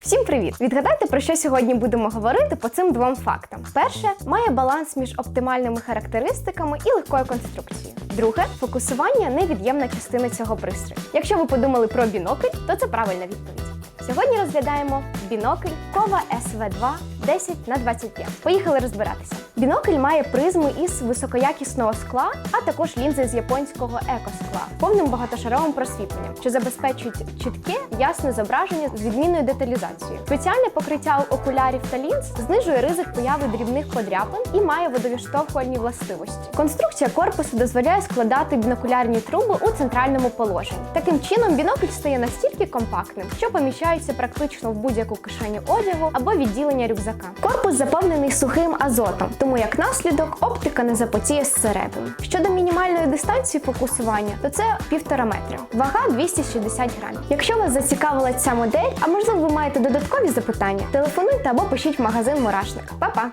Всім привіт! Відгадайте, про що сьогодні будемо говорити по цим двом фактам. Перше має баланс між оптимальними характеристиками і легкою конструкцією. Друге фокусування невід'ємна частина цього пристрою. Якщо ви подумали про бінокль, то це правильна відповідь. Сьогодні розглядаємо бінокль Кова SV2 10 на 25. Поїхали розбиратися. Бінокль має призми із високоякісного скла, а також лінзи з японського екоскла повним багатошаровим просвітленням, що забезпечують чітке, ясне зображення з відмінною деталізацією. Спеціальне покриття окулярів та лінз знижує ризик появи дрібних подряпин і має водовідштовхувальні властивості. Конструкція корпусу дозволяє складати бінокулярні труби у центральному положенні. Таким чином, бінокль стає настільки компактним, що поміщається практично в будь-яку кишеню одягу або відділення рюкзака. Корпус заповнений сухим азотом, тому як наслідок оптика не запотіє зсередини. Щодо мінімальної дистанції фокусування, то це півтора метра. Вага 260 грамів. Якщо вас зацікавила ця модель, а можливо ви маєте додаткові запитання, телефонуйте або пишіть в магазин Мурашник. Па-па!